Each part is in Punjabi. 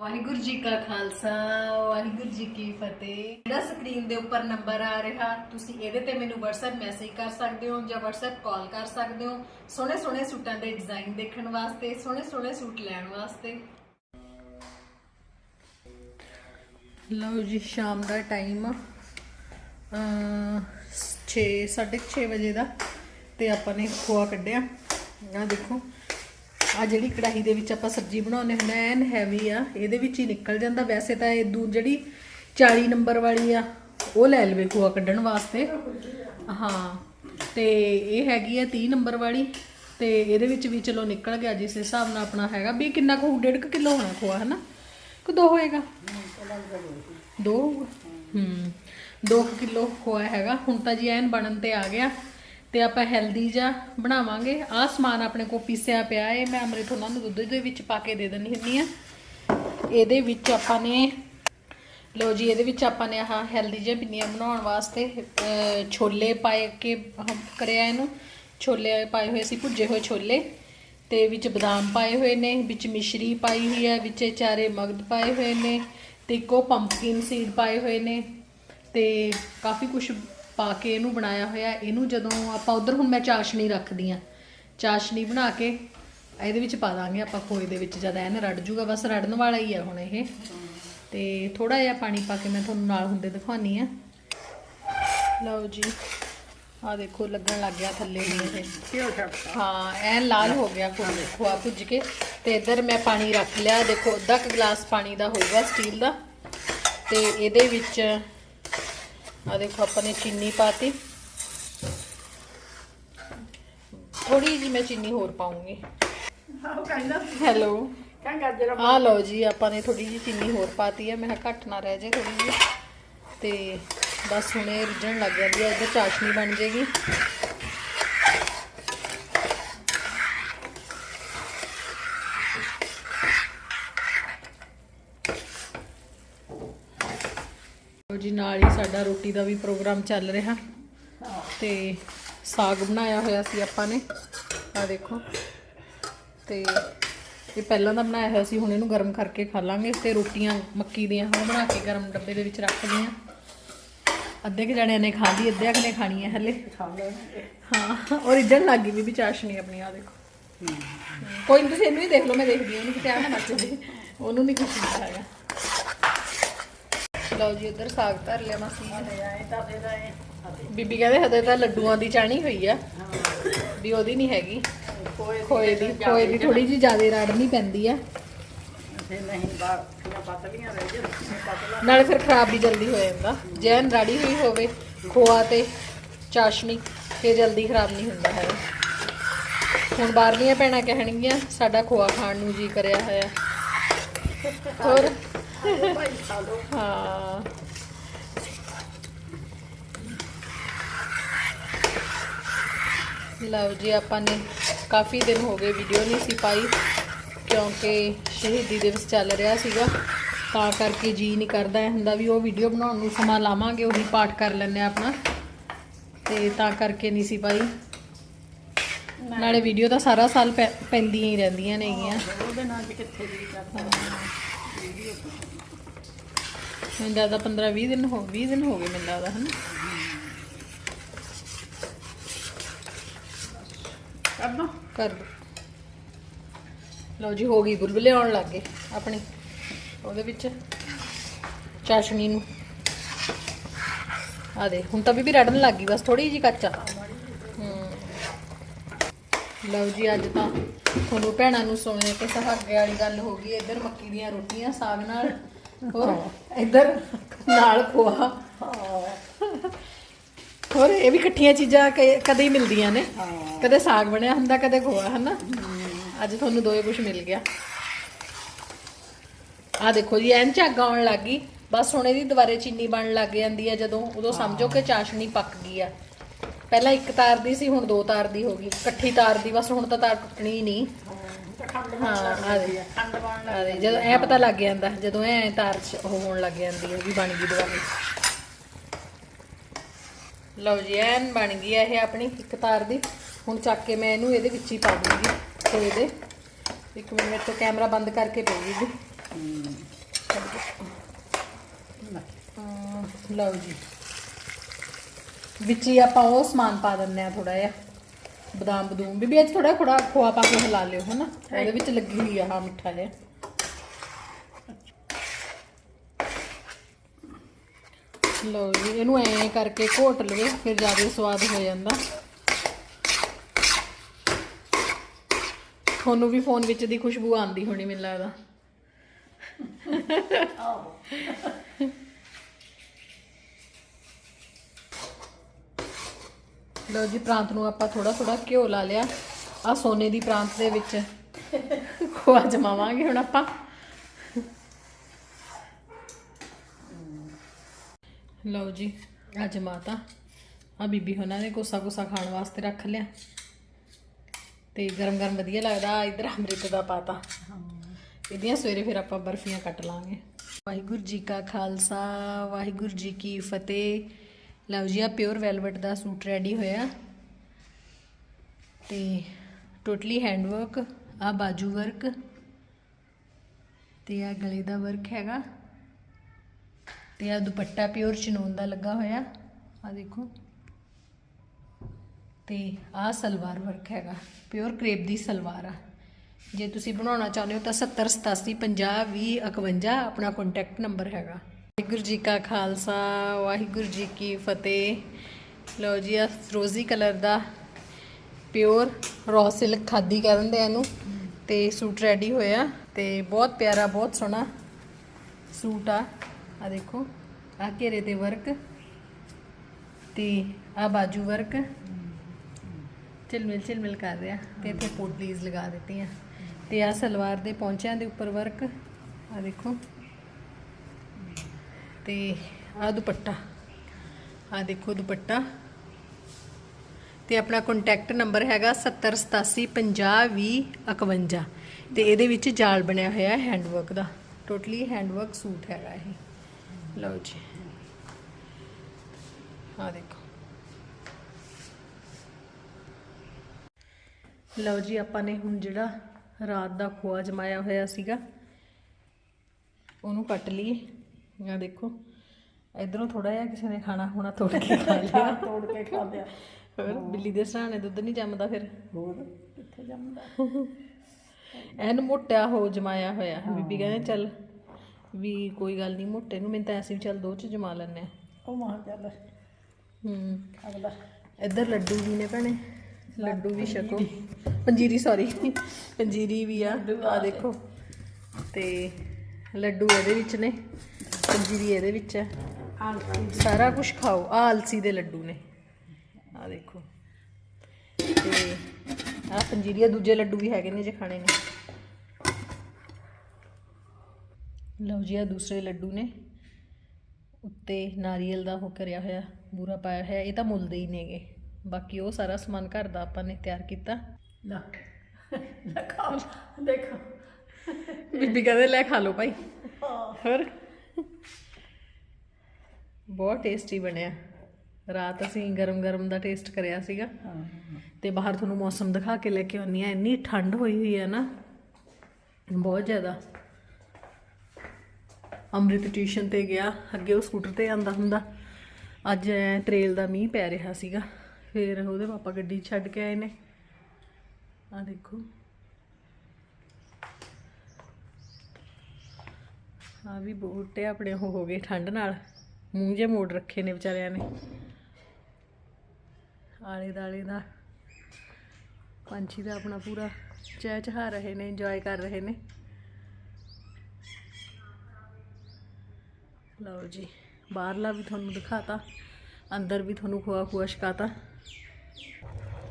ਵਾਹਿਗੁਰੂ ਜੀ ਕਾ ਖਾਲਸਾ, ਵਾਹਿਗੁਰੂ ਜੀ ਕੀ ਫਤਿਹ। ਜਿਹੜਾ ਸਕਰੀਨ ਦੇ ਉੱਪਰ ਨੰਬਰ ਆ ਰਿਹਾ, ਤੁਸੀਂ ਇਹਦੇ ਤੇ ਮੈਨੂੰ WhatsApp ਮੈਸੇਜ ਕਰ ਸਕਦੇ ਹੋ ਜਾਂ WhatsApp ਕਾਲ ਕਰ ਸਕਦੇ ਹੋ ਸੋਹਣੇ ਸੋਹਣੇ ਸੂਟਾਂ ਦੇ ਡਿਜ਼ਾਈਨ ਦੇਖਣ ਵਾਸਤੇ ਸੋਹਣੇ ਸੋਹਣੇ ਸੂਟ ਲੈਣ ਵਾਸਤੇ। ਲਓ ਜੀ, ਸ਼ਾਮ ਦਾ ਟਾਈਮ ਅ 6 6:30 ਵਜੇ ਦਾ, ਤੇ ਆਪਾਂ ਨੇ ਖੋਆ ਕੱਢਿਆ। ਆ ਦੇਖੋ ਆ ਜਿਹੜੀ ਕੜਾਹੀ ਦੇ ਵਿੱਚ ਆਪਾਂ ਸਬਜ਼ੀ ਬਣਾਉਂਦੇ ਹੁੰਦੇ ਐਨ ਹੈਵੀ ਆ, ਇਹਦੇ ਵਿੱਚ ਹੀ ਨਿਕਲ ਜਾਂਦਾ। ਵੈਸੇ ਤਾਂ ਇਹ ਦੂ ਜਿਹੜੀ 40 ਨੰਬਰ ਵਾਲੀ ਆ, ਉਹ ਲੈ ਲਵੇ ਖੋਆ ਕੱਢਣ ਵਾਸਤੇ। ਹਾਂ, ਤੇ ਇਹ ਹੈਗੀ ਆ 30 ਨੰਬਰ ਵਾਲੀ, ਤੇ ਇਹਦੇ ਵਿੱਚ ਵੀ ਚਲੋ ਨਿਕਲ ਗਿਆ ਜਿਸ ਹਿਸਾਬ ਨਾਲ ਆਪਣਾ ਹੈਗਾ। ਵੀ ਕਿੰਨਾ ਕੁ 1.5 ਕਿਲੋ ਹੋਣਾ ਖੋਆ, ਹਨਾ? ਕਿ ਦੋ ਹੋਏਗਾ? ਦੋ ਹੋਊਗਾ? ਹੂੰ 2 ਕਿਲੋ ਖੋਆ ਹੈਗਾ। ਹੁਣ ਤਾਂ ਜੀ ਐਨ ਬਣਨ ਤੇ ਆ ਗਿਆ। ਤੇ ਆਪਾਂ ਹੈਲਦੀ ਜਾ ਬਣਾਵਾਂਗੇ। ਆਹ ਸਮਾਨ ਆਪਣੇ ਕੋਲ ਪੀਸਿਆ ਪਿਆ ਏ। ਮੈਂ ਅੰਮ੍ਰਿਤ ਉਹਨਾਂ ਨੂੰ ਦੁੱਧ ਦੇ ਵਿੱਚ ਪਾ ਕੇ ਦੇ ਦਿੰਦੀ ਹੁੰਦੀ ਆ ਇਹਦੇ ਵਿੱਚ ਆਪਾਂ ਨੇ ਲੋ ਜੀ, ਇਹਦੇ ਵਿੱਚ ਆਪਾਂ ਨੇ ਆਹ ਹੈਲਦੀ ਜਿਹਾ ਪਿੰਨੀਆਂ ਬਣਾਉਣ ਵਾਸਤੇ ਛੋਲੇ ਪਾਏ ਕੇ ਆਹ ਕਰਿਆ ਇਹਨੂੰ। ਛੋਲੇ ਪਾਏ ਹੋਏ ਸੀ, ਭੁੱਜੇ ਹੋਏ ਛੋਲੇ। ਤੇ ਵਿੱਚ ਬਦਾਮ ਪਾਏ ਹੋਏ ਨੇ, ਵਿੱਚ ਮਿਸ਼ਰੀ ਪਾਈ ਹੋਈ ਹੈ, ਵਿੱਚ ਚਾਰੇ ਮਗਦ ਪਾਏ ਹੋਏ ਨੇ, ਤੇ ਇੱਕੋ ਪੰਪਕਿਨ ਸੀਡ ਪਾਏ ਹੋਏ ਨੇ। ਤੇ ਕਾਫੀ ਕੁਝ ਪਾ ਕੇ ਇਹਨੂੰ ਬਣਾਇਆ ਹੋਇਆ, ਇਹਨੂੰ ਜਦੋਂ ਆਪਾਂ ਉਧਰ ਹੁਣ ਮੈਂ ਚਾਸ਼ਨੀ ਰੱਖਦੀ ਆ ਚਾਸ਼ਨੀ ਬਣਾ ਕੇ ਇਹਦੇ ਵਿੱਚ ਪਾ ਦਾਂਗੇ ਆਪਾਂ ਖੋਏ ਦੇ ਵਿੱਚ, ਜਦ ਐਨ ਰੜ ਜੂਗਾ, ਬਸ ਰੜਨ ਵਾਲਾ ਹੀ ਆ ਹੁਣ ਇਹ। ਤੇ ਥੋੜਾ ਜਿਹਾ ਪਾਣੀ ਪਾ ਕੇ ਮੈਂ ਤੁਹਾਨੂੰ ਨਾਲ ਹੁੰਦੇ ਦਿਖਾਉਣੀ ਆ ਲਓ ਜੀ ਆ ਦੇਖੋ ਲੱਗਣ ਲੱਗ ਗਿਆ ਥੱਲੇ ਵੀ ਇਹ। ਹਾਂ, ਐਨ ਲਾਲ ਹੋ ਗਿਆ ਖੋ- ਖੋਆ ਭੁੱਜ ਕੇ। ਤੇ ਇੱਧਰ ਮੈਂ ਪਾਣੀ ਰੱਖ ਲਿਆ, ਦੇਖੋ ਅੱਧਾ ਕੁ ਗਲਾਸ ਪਾਣੀ ਦਾ ਹੋਊਗਾ ਸਟੀਲ ਦਾ। ਤੇ ਇਹਦੇ ਵਿੱਚ ਆ ਦੇਖੋ ਆਪਾਂ ਨੇ ਚੀਨੀ ਪਾਤੀ। ਥੋੜੀ ਜਿਹੀ ਮੈਂ ਚੀਨੀ ਹੋਰ ਪਾਉਂਗੀ। ਹੈਲੋ। ਆ ਲਓ ਜੀ ਆਪਾਂ ਨੇ ਥੋੜੀ ਜਿਹੀ ਚੀਨੀ ਹੋਰ ਪਾਤੀ ਹੈ। ਮੈਂ ਕਿਹਾ ਘੱਟ ਨਾ ਰਹਿ ਜੇ ਥੋੜੀ ਜਿਹੀ। ਤੇ ਬਸ ਹੁਣ ਰਿੱਝਣ ਲੱਗ ਜਾਂਦੀ ਹੈ ਇੱਧਰ ਚਾਸ਼ਨੀ ਬਣ ਜੇਗੀ। ਜੀ ਨਾਲ ਹੀ ਸਾਡਾ ਰੋਟੀ ਦਾ ਵੀ ਪ੍ਰੋਗਰਾਮ ਚੱਲ ਰਿਹਾ। ਤੇ ਸਾਗ ਬਣਾਇਆ ਹੋਇਆ ਸੀ ਆਪਾਂ ਨੇ। ਆ ਦੇਖੋ। ਤੇ ਇਹ ਪਹਿਲਾਂ ਦਾ ਬਣਾਇਆ ਹੋਇਆ ਸੀ ਹੁਣ ਇਹਨੂੰ ਗਰਮ ਕਰਕੇ ਖਾ ਲਾਂਗੇ। ਤੇ ਰੋਟੀਆਂ ਮੱਕੀ ਦੀਆਂ ਉਹ ਬਣਾ ਕੇ ਗਰਮ ਡੱਬੇ ਦੇ ਵਿੱਚ ਰੱਖ ਲਈਆਂ। ਅੱਧੇ ਕਿ ਜਣਿਆਂ ਨੇ ਖਾ ਲਈ ਅੱਧੇ ਕਿ ਨੇ ਖਾਣੀ ਹੈ ਹਲੇ। ਹਾਂ ਔਰ ਇੱਧਰ ਲੱਗ ਗਈ ਵੀ ਚਾਸ਼ਨੀ ਆਪਣੀ ਆ ਦੇਖੋ। ਕੋਈ ਨਹੀਂ ਤੁਸੀਂ ਇਹਨੂੰ ਹੀ ਦੇਖ ਲਓ ਮੈਂ ਦੇਖਦੀ ਹਾਂ ਉਹਨੂੰ ਕਿਤੇ ਆ ਨਾ ਮੱਚ ਉਹਨੂੰ ਨਹੀਂ ਕੁਝ ਹੁੰਦਾ ਹੈਗਾ ਲਓ ਜੀ ਉਧਰ ਸਾਗ ਧਰ ਲਿਆ ਮਾਸੀ ਨੇ। ਬੀਬੀ ਕਹਿੰਦੇ ਹਦੇ ਤਾਂ ਲੱਡੂਆਂ ਦੀ ਚਾਣੀ ਹੋਈ ਆ ਵੀ ਉਹਦੀ ਨਹੀਂ ਹੈਗੀ। ਖੋਏ ਦੀ ਖੋਏ ਦੀ ਥੋੜੀ ਜਿਹੀ ਜ਼ਿਆਦਾ ਰੜਨੀ ਪੈਂਦੀ ਆ। ਨਾਲੇ ਫਿਰ ਖਰਾਬ ਵੀ ਜਲਦੀ ਹੋ ਜਾਂਦਾ। ਜੈਨ ਰਾੜੀ ਹੋਈ ਹੋਵੇ ਖੋਆ ਤੇ ਚਾਸ਼ਨੀ ਤੇ ਜਲਦੀ ਖਰਾਬ ਨਹੀਂ ਹੁੰਦਾ ਹੈ ਹੁਣ ਬਾਹਰਲੀਆਂ ਭੈਣਾਂ ਕਹਿਣਗੀਆਂ ਸਾਡਾ ਖੋਆ ਖਾਣ ਨੂੰ ਜੀ ਕਰਿਆ ਹੋਇਆ। ਹੋਰ? ਹਾਂ। ਲਓ ਜੀ, ਆਪਾਂ ਨੇ ਕਾਫੀ ਦਿਨ ਹੋ ਗਏ ਵੀਡੀਓ ਨਹੀਂ ਸੀ ਪਾਈ, ਕਿਉਂਕਿ ਸ਼ਹੀਦੀ ਦਿਵਸ ਚੱਲ ਰਿਹਾ ਸੀਗਾ। ਤਾਂ ਕਰਕੇ ਜੀ ਨਹੀਂ ਕਰਦਾ ਹੁੰਦਾ ਵੀ ਉਹ ਵੀਡੀਓ ਬਣਾਉਣ ਨੂੰ ਸਮਾਂ ਲਾਵਾਂਗੇ, ਉਹੀ ਪਾਠ ਕਰ ਲੈਂਦੇ ਆ ਆਪਣਾ। ਤੇ ਤਾਂ ਕਰਕੇ ਨਹੀਂ ਸੀ ਪਾਈ। ਨਾਲੇ ਵੀਡੀਓ ਤਾਂ ਸਾਰਾ ਸਾਲ ਪੈ- ਪੈਂਦੀਆਂ ਹੀ ਰਹਿੰਦੀਆਂ ਨੇਗੀਆਂ। ਮੈਨੂੰ ਲੱਗਦਾ 15 20 ਦਿਨ ਹੋ 20 ਦਿਨ ਹੋ ਗਏ ਮੈਨੂੰ ਲੱਗਦਾ ਹਨਾ? ਕਰ ਦੋ। ਲਓ ਜੀ ਹੋ ਗਈ ਗੁਲਗੁਲੇ ਆਉਣ ਲੱਗ ਗਏ ਆਪਣੀ ਉਹਦੇ ਵਿੱਚ ਚਾਸ਼ਨੀ ਨੂੰ। ਆ ਦੇ ਹੁਣ ਤਾਂ ਬੀਬੀ ਰੜਨ ਲੱਗ ਗਈ ਬਸ ਥੋੜੀ ਜਿਹੀ ਕੱਚਾ ਲਓ ਜੀ ਅੱਜ ਤਾਂ ਤੁਹਾਨੂੰ ਭੈਣਾਂ ਨੂੰ ਸੁਣਨੇ ਤੇ ਸਹਾਗੇ ਵਾਲੀ ਗੱਲ ਹੋ ਗਈ ਇੱਧਰ ਮੱਕੀ ਦੀਆਂ ਰੋਟੀਆਂ ਸਾਗ ਨਾਲ ਹੋਰ ਇੱਧਰ ਨਾਲ ਖੋਆ। ਹੋਰ ਇਹ ਵੀ ਇਕੱਠੀਆਂ ਚੀਜ਼ਾਂ ਕਦੇ ਹੀ ਮਿਲਦੀਆਂ ਨੇ। ਕਦੇ ਸਾਗ ਬਣਿਆ ਹੁੰਦਾ ਕਦੇ ਖੋਆ ਹਨਾ? ਅੱਜ ਤੁਹਾਨੂੰ ਦੋਏ ਕੁਝ ਮਿਲ ਗਿਆ। ਆ ਦੇਖੋ ਜੀ ਐਨ ਝੱਗ ਆਉਣ ਲੱਗ ਗਈ। ਬਸ ਹੁਣ ਇਹਦੀ ਦੁਬਾਰੇ ਚੀਨੀ ਬਣਨ ਲੱਗ ਜਾਂਦੀ ਹੈ ਜਦੋਂ ਉਦੋਂ ਸਮਝੋ ਕਿ ਚਾਸ਼ਨੀ ਪੱਕ ਗਈ ਆ। ਪਹਿਲਾਂ ਇੱਕ ਤਾਰ ਦੀ ਸੀ ਹੁਣ ਦੋ ਤਾਰ ਦੀ ਹੋ ਗਈ। ਇਕੱਠੀ ਤਾਰ ਦੀ ਬਸ ਹੁਣ ਤਾਂ ਤਾਰ ਟੁੱਟਣੀ ਹੀ ਨਹੀਂ। ਜੀ ਜਦੋਂ ਐ ਪਤਾ ਲੱਗ ਜਾਂਦਾ ਜਦੋਂ ਐ ਤਾਰ ਹੋਣ ਲੱਗ ਜਾਂਦੀ ਹੈ ਵੀ ਬਣ ਗਈ ਦੀਵਾਲੀ ਲਓ ਜੀ ਐਨ ਬਣ ਗਈ ਇਹ ਆਪਣੀ ਇੱਕ ਤਾਰ ਦੀ। ਹੁਣ ਚੱਕ ਕੇ ਮੈਂ ਇਹਨੂੰ ਇਹਦੇ ਵਿੱਚ ਹੀ ਪਾ ਦੂੰਗੀ ਕੋਈ ਦੇ। ਇੱਕ ਮਿੰਟ ਮੇਰੇ ਤੋਂ ਕੈਮਰਾ ਬੰਦ ਕਰਕੇ ਪਈ ਜੀ ਲਓ ਜੀ। ਵਿੱਚ ਹੀ ਆਪਾਂ ਉਹ ਸਮਾਨ ਪਾ ਦਿੰਨੇ ਆ ਥੋੜਾ ਜਿਹਾ, ਬਦਾਮ ਬਦੂਮ ਵੀ ਅੱਜ ਥੋੜਾ ਥੋੜਾ ਖੋਆ ਪਾ ਕੇ ਹਿਲਾ ਲਿਓ, ਹਨਾ? ਇਹਦੇ ਵਿੱਚ ਲੱਗੀ ਹੋਈ ਆ ਹਾਂ ਮਿੱਠਾ ਜਿਹਾ। ਲਓ ਜੀ, ਇਹਨੂੰ ਐ ਕਰਕੇ ਘੋਟ ਲਵੇ, ਫਿਰ ਜ਼ਿਆਦਾ ਸਵਾਦ ਹੋ ਜਾਂਦਾ। ਤੁਹਾਨੂੰ ਵੀ ਫੋਨ ਵਿੱਚ ਦੀ ਖੁਸ਼ਬੂ ਆਉਂਦੀ ਹੋਣੀ, ਮੈਨੂੰ ਲੱਗਦਾ। ਲਓ ਜੀ, ਪ੍ਰਾਂਤ ਨੂੰ ਆਪਾਂ ਥੋੜਾ ਥੋੜਾ ਘਿਓ ਲਾ ਲਿਆ। ਆ ਸੋਨੇ ਦੀ ਪ੍ਰਾਂਤ ਦੇ ਵਿੱਚ ਖੋਆ ਜਮਾਵਾਂਗੇ ਹੁਣ ਆਪਾਂ। ਲਓ ਜੀ ਆ ਜਮਾਤਾ ਆ ਬੀਬੀ ਹੋਣਾ ਨੇ ਕੋਸਾ ਕੋਸਾ ਖਾਣ ਵਾਸਤੇ ਰੱਖ ਲਿਆ। ਤੇ ਗਰਮ ਗਰਮ ਵਧੀਆ ਲੱਗਦਾ ਇਧਰ ਅੰਮ੍ਰਿਤ ਦਾ ਪਾਤਾ। ਇਹਦੀਆਂ ਸਵੇਰੇ ਫਿਰ ਆਪਾਂ ਬਰਫੀਆਂ ਕੱਟ ਲਾਂਗੇ। ਵਾਹਿਗੁਰੂ ਜੀ ਕਾ ਖਾਲਸਾ, ਵਾਹਿਗੁਰੂ ਜੀ ਕੀ ਫਤਿਹ। ਲਓ ਜੀ ਆ ਪਿਓਰ ਵੈਲਵਟ ਦਾ ਸੂਟ ਰੈਡੀ ਹੋਇਆ। ਤੇ ਟੋਟਲੀ ਹੈਂਡ ਵਰਕ ਆ ਬਾਜੂ ਵਰਕ ਤੇ ਆ ਗਲੇ ਦਾ ਵਰਕ ਹੈਗਾ। ਤੇ ਆ ਦੁਪੱਟਾ ਪਿਓਰ ਚਨੋਨ ਦਾ ਲੱਗਾ ਹੋਇਆ। ਆ ਦੇਖੋ। ਤੇ ਆ ਸਲਵਾਰ ਵਰਕ ਹੈਗਾ। ਪਿਓਰ ਕ੍ਰੇਪ ਦੀ ਸਲਵਾਰ ਆ। ਜੇ ਤੁਸੀਂ ਬਣਾਉਣਾ ਚਾਹੁੰਦੇ ਹੋ ਤਾਂ 70 87 50 20 51 ਆਪਣਾ ਕੰਟੈਕਟ ਨੰਬਰ ਹੈਗਾ। ਵਾਹਿਗੁਰੂ ਜੀ ਕਾ ਖਾਲਸਾ, ਵਾਹਿਗੁਰੂ ਜੀ ਕੀ ਫਤਿਹ। ਲਓ ਜੀ ਆ ਫਰੋਜ਼ੀ ਕਲਰ ਦਾ ਪਿਓਰ ਰॉ ਸਿਲਕ ਖਾਦੀ ਕਹਿ ਦਿੰਦੇ ਆ ਇਹਨੂੰ। ਤੇ ਸੂਟ ਰੈਡੀ ਹੋਇਆ ਤੇ ਬਹੁਤ ਪਿਆਰਾ, ਬਹੁਤ ਸੋਹਣਾ ਸੂਟ ਆ। ਆ ਦੇਖੋ ਆ ਘੇਰੇ ਤੇ ਵਰਕ ਤੇ ਆ ਬਾਜੂ ਵਰਕ ਝਿਲਮਿਲ ਝਿਲਮਿਲ ਕਰ ਰਿਹਾ ਤੇ ਇੱਥੇ ਪੋਟਲੀਜ਼ ਲਗਾ ਦਿੱਤੀਆਂ। ਤੇ ਆ ਸਲਵਾਰ ਦੇ ਪੌਂਚਿਆਂ ਦੇ ਉੱਪਰ ਵਰਕ ਆ ਦੇਖੋ। ਤੇ ਆ ਦੁਪੱਟਾ ਆ ਦੇਖੋ ਦੁਪੱਟਾ। ਤੇ ਆਪਣਾ ਕੰਟੈਕਟ ਨੰਬਰ ਹੈਗਾ 7087502051 ਤੇ ਇਹਦੇ ਵਿੱਚ ਜਾਲ ਬਣਿਆ ਹੋਇਆ ਹੈਂਡ ਵਰਕ ਦਾ। ਟੋਟਲੀ ਹੈਂਡਵਰਕ ਸੂਟ ਹੈਗਾ ਇਹ। ਲਓ ਜੀ। ਆ ਦੇਖੋ। ਲਓ ਜੀ, ਆਪਾਂ ਨੇ ਹੁਣ ਜਿਹੜਾ ਰਾਤ ਦਾ ਖੋਆ ਜਮਾਇਆ ਹੋਇਆ ਸੀਗਾ, ਉਹਨੂੰ ਕੱਟ ਲਈਏ। ਆ ਦੇਖੋ ਇਧਰੋਂ ਥੋੜਾ ਜਿਹਾ ਕਿਸੇ ਨੇ ਖਾਣਾ ਹੋਣਾ ਤੋੜ ਕੇ ਖਾ ਲਿਆ। ਤੋੜ ਕੇ ਖਾ ਲਿਆ। ਹੋਰ ਬਿੱਲੀ ਦੇ ਸਰਾਣੇ ਦੁੱਧ ਨਹੀਂ ਜੰਮਦਾ ਫਿਰ। ਹੋਰ ਕਿੱਥੇ ਜੰਮਦਾ? ਐਨ ਮੋਟਾ ਹੋ ਜਮਾਇਆ ਹੋਇਆ। ਬੀਬੀ ਕਹਿੰਦੇ ਚੱਲ ਵੀ ਕੋਈ ਗੱਲ ਨਹੀਂ ਮੋਟੇ ਨੂੰ ਮੈਂ ਤਾਂ ਐਸੀ ਚੱਲ ਦੋ ਚ ਜਮਾ ਲੈਣੇ ਆ ਉਹ ਮਾਂ ਚੱਲ। ਹੂੰ। ਅਗਲਾ। ਇੱਧਰ ਲੱਡੂ ਵੀ ਨੇ ਭੈਣੇ। ਲੱਡੂ ਵੀ ਛਕੋ। ਪੰਜੀਰੀ ਸੌਰੀ ਪੰਜੀਰੀ ਵੀ ਆ। ਆ। ਦੇਖੋ। ਤੇ ਲੱਡੂ ਇਹਦੇ ਵਿੱਚ ਨੇ। ਪੰਜੀਰੀ ਇਹਦੇ ਵਿੱਚ ਹੈ। ਆਲਸੀ ਸਾਰਾ ਕੁਝ ਖਾਓ। ਆ ਅਲਸੀ ਦੇ ਲੱਡੂ ਨੇ। ਆ ਦੇਖੋ। ਤੇ ਆ ਪੰਜੀਰੀ ਆ ਦੂਜੇ ਲੱਡੂ ਵੀ ਹੈਗੇ ਨੇ ਜੇ ਖਾਣੇ ਨੇ। ਲਓ ਜੀ ਆ ਦੂਸਰੇ ਲੱਡੂ ਨੇ। ਉੱਤੇ ਨਾਰੀਅਲ ਦਾ ਉਹ ਕਰਿਆ ਹੋਇਆ ਬੂਰਾ ਪਾਇਆ ਹੋਇਆ ਇਹ ਤਾਂ ਮੁੱਲ ਦੇ ਹੀ ਨੇਗੇ। ਬਾਕੀ ਉਹ ਸਾਰਾ ਸਮਾਨ ਘਰ ਦਾ ਆਪਾਂ ਨੇ ਤਿਆਰ ਕੀਤਾ। ਲੈ। ਦੇਖੋ। ਬੀਬੀ ਕਹਿੰਦੇ ਲੈ ਖਾ ਲਓ ਭਾਈ। ਹੋਰ? ਬਹੁਤ ਟੇਸਟੀ ਬਣਿਆ। ਰਾਤ ਅਸੀਂ ਗਰਮ ਗਰਮ ਦਾ ਟੇਸਟ ਕਰਿਆ ਸੀਗਾ। ਹਾਂ ਤੇ ਬਾਹਰ ਤੁਹਾਨੂੰ ਮੌਸਮ ਦਿਖਾ ਕੇ ਲੈ ਕੇ ਆਉਣੀ ਆ ਇੰਨੀ ਠੰਡ ਹੋਈ ਹੋਈ ਹੈ ਨਾ। ਬਹੁਤ ਜ਼ਿਆਦਾ। ਅੰਮ੍ਰਿਤ ਟਿਊਸ਼ਨ ਤੇ ਗਿਆ। ਅੱਗੇ ਉਹ ਸਕੂਟਰ ਤੇ ਆਂਦਾ ਹੁੰਦਾ। ਅੱਜ ਤਰੇਲ ਦਾ ਮੀਂਹ ਪੈ ਰਿਹਾ ਸੀਗਾ। ਫਿਰ ਉਹਦੇ ਪਾਪਾ ਗੱਡੀ 'ਚ ਛੱਡ ਕੇ ਆਏ ਨੇ। ਆ ਦੇਖੋ। ਆ ਵੀ ਬੂਟੇ ਆਪਣੇ ਉਹ ਹੋ ਗਏ ਠੰਡ ਨਾਲ। ਮੂੰਹ ਜੇ ਮੋੜ ਰੱਖੇ ਨੇ ਵਿਚਾਰਿਆਂ ਨੇ। ਆਲੇ ਦਾਲੇ ਦਾ ਪੰਛੀ ਦਾ ਆਪਣਾ ਪੂਰਾ ਚਹਿ ਚਹਾ ਰਹੇ ਨੇ ਇੰਜੋਏ ਕਰ ਰਹੇ ਨੇ। ਲਓ ਜੀ, ਬਾਹਰਲਾ ਵੀ ਤੁਹਾਨੂੰ ਦਿਖਾਤਾ, ਅੰਦਰ ਵੀ ਤੁਹਾਨੂੰ ਖੋਆ ਖੋਆ ਛਕਾਤਾ।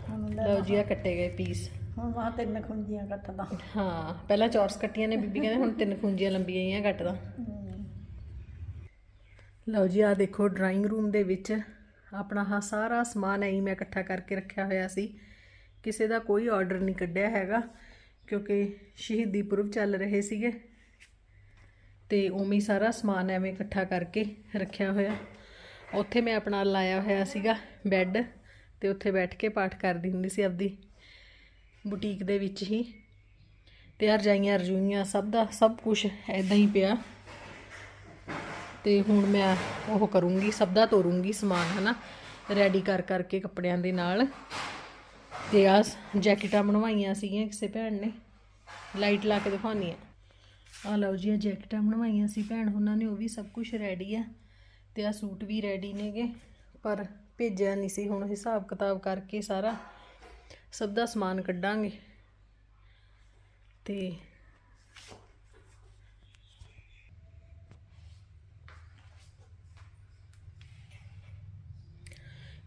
ਹੁਣ ਲਓ ਜੀ ਆ ਕੱਟੇ ਗਏ ਪੀਸ ਹੁਣ ਮਾਂ ਤਿੰਨ ਖੁੰਜੀਆਂ ਕੱਟਦਾ। ਹਾਂ ਪਹਿਲਾਂ ਚੌਰਸ ਕੱਟੀਆਂ ਨੇ ਬੀਬੀ ਕਹਿੰਦੇ ਹੁਣ ਤਿੰਨ ਖੁੰਜੀਆਂ ਲੰਬੀਆਂ ਹੀ ਆ ਕੱਟਦਾ ਲਓ ਜੀ ਆ ਦੇਖੋ ਡਰਾਇੰਗ ਰੂਮ ਦੇ ਵਿੱਚ ਆਪਣਾ ਹਾ ਸਾਰਾ ਸਮਾਨ ਐਂ ਮੈਂ ਇਕੱਠਾ ਕਰਕੇ ਰੱਖਿਆ ਹੋਇਆ ਸੀ। ਕਿਸੇ ਦਾ ਕੋਈ ਆਰਡਰ ਨਹੀਂ ਕੱਢਿਆ ਹੈਗਾ ਕਿਉਂਕਿ ਸ਼ਹੀਦੀ ਪੁਰਬ ਚੱਲ ਰਹੇ ਸੀਗੇ। ਤੇ ਉਵੇਂ ਸਾਰਾ ਸਮਾਨ ਐਵੇਂ ਇਕੱਠਾ ਕਰਕੇ ਰੱਖਿਆ ਹੋਇਆ। ਉੱਥੇ ਮੈਂ ਆਪਣਾ ਲਾਇਆ ਹੋਇਆ ਸੀਗਾ ਬੈੱਡ ਤੇ ਉੱਥੇ ਬੈਠ ਕੇ ਪਾਠ ਕਰਦੀ ਹੁੰਦੀ ਸੀ ਆਪਦੀ। ਬੁਟੀਕ ਦੇ ਵਿੱਚ ਹੀ ਤੇ ਰਜਾਈਆਂ ਰਜੂਈਆਂ ਸਭ ਦਾ ਸਭ ਕੁਝ ਐਦਾਂ ਹੀ ਪਿਆ। ਤੇ ਹੁਣ ਮੈਂ ਉਹ ਕਰੂੰਗੀ, ਸਭ ਦਾ ਤੋਰੂੰਗੀ ਸਮਾਨ, ਹਨਾ? ਰੈਡੀ ਕਰ ਕਰਕੇ ਕੱਪੜਿਆਂ ਦੇ ਨਾਲ। ਤੇ ਆ ਜੈਕਟਾਂ ਬਣਵਾਈਆਂ ਸੀਗੀਆਂ ਕਿਸੇ ਭੈਣ ਨੇ। ਲਾਈਟ ਲਾ ਕੇ ਦਿਖਾਉਣੀ ਆ। ਆ ਲਓ ਜੀ ਇਹ ਜੈਕਟਾਂ ਬਣਵਾਈਆਂ ਸੀ ਭੈਣ, ਉਹਨਾਂ ਨੇ ਉਹ ਵੀ ਸਭ ਕੁਝ ਰੈਡੀ ਆ। ਤੇ ਆ ਸੂਟ ਵੀ ਰੈਡੀ ਨੇਗੇ, ਪਰ ਭੇਜਿਆ ਨਹੀਂ ਸੀ, ਹੁਣ ਹਿਸਾਬ ਕਿਤਾਬ ਕਰਕੇ ਸਾਰਾ ਸਭ ਦਾ ਸਮਾਨ ਕੱਢਾਂਗੇ। ਤੇ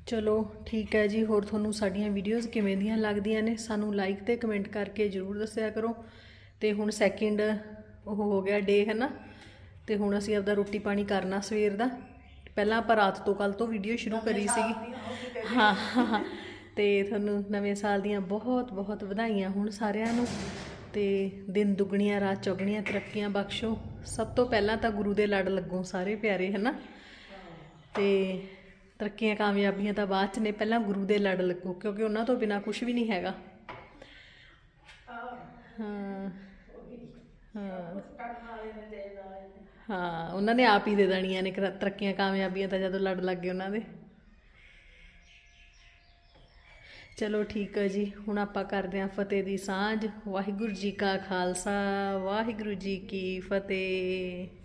ਚਲੋ ਠੀਕ ਹੈ ਜੀ ਹੋਰ ਤੁਹਾਨੂੰ ਸਾਡੀਆਂ ਵੀਡੀਓਜ਼ ਕਿਵੇਂ ਦੀਆਂ ਲੱਗਦੀਆਂ ਨੇ ਸਾਨੂੰ ਲਾਈਕ ਤੇ ਕਮੈਂਟ ਕਰਕੇ ਜਰੂਰ ਦੱਸਿਆ ਕਰੋ। ਤੇ ਹੁਣ ਸੈਕਿੰਡ ਉਹ ਹੋ ਗਿਆ ਡੇ ਹੈ ਨਾ ਤੇ ਹੁਣ ਅਸੀਂ ਆਪਦਾ ਰੋਟੀ ਪਾਣੀ ਕਰਨਾ ਸਵੇਰ ਦਾ। ਪਹਿਲਾਂ ਆਪਾਂ ਰਾਤ ਤੋਂ ਕੱਲ ਤੋਂ ਵੀਡੀਓ ਸ਼ੁਰੂ ਕਰੀ ਸੀਗੀ। ਹਾਂ ਹਾਂ। ਤੇ ਤੁਹਾਨੂੰ ਨਵੇਂ ਸਾਲ ਦੀਆਂ ਬਹੁਤ ਬਹੁਤ ਵਧਾਈਆਂ ਹੁਣ ਸਾਰਿਆਂ ਨੂੰ। ਤੇ ਦਿਨ ਦੁਗਣੀਆਂ, ਰਾਤ ਚੌਗਣੀਆਂ, ਤਰੱਕੀਆਂ ਬਖਸ਼ੋ। ਸਭ ਤੋਂ ਪਹਿਲਾਂ ਤਾਂ ਗੁਰੂ ਦੇ ਲੜ ਲੱਗੋ ਸਾਰੇ ਪਿਆਰੇ ਹੈ ਨਾ ਤੇ ਤਰੱਕੀਆਂ ਕਾਮਯਾਬੀਆਂ ਤਾਂ ਬਾਅਦ ਚ ਨੇ, ਪਹਿਲਾਂ ਗੁਰੂ ਦੇ ਲੜ ਲੱਗੋ, ਕਿਉਂਕਿ ਉਹਨਾਂ ਤੋਂ ਬਿਨਾ ਕੁਝ ਵੀ ਨਹੀਂ ਹੈਗਾ। ਹਾਂ। ਹਾਂ। ਹਾਂ, ਉਹਨਾਂ ਨੇ ਆਪ ਹੀ ਦੇ ਦੇਣੀਆਂ ਨੇ, ਕਰ- ਤਰੱਕੀਆਂ ਕਾਮਯਾਬੀਆਂ ਤਾਂ ਜਦੋਂ ਲੜ ਲੱਗ ਗਏ ਉਹਨਾਂ ਦੇ। ਚਲੋ ਠੀਕ ਹੈ ਜੀ, ਹੁਣ ਆਪਾਂ ਕਰਦੇ ਹਾਂ ਫਤਿਹ ਦੀ ਸਾਂਝ। ਵਾਹਿਗੁਰੂ ਜੀ ਕਾ ਖਾਲਸਾ, ਵਾਹਿਗੁਰੂ ਜੀ ਕੀ ਫਤਿਹ।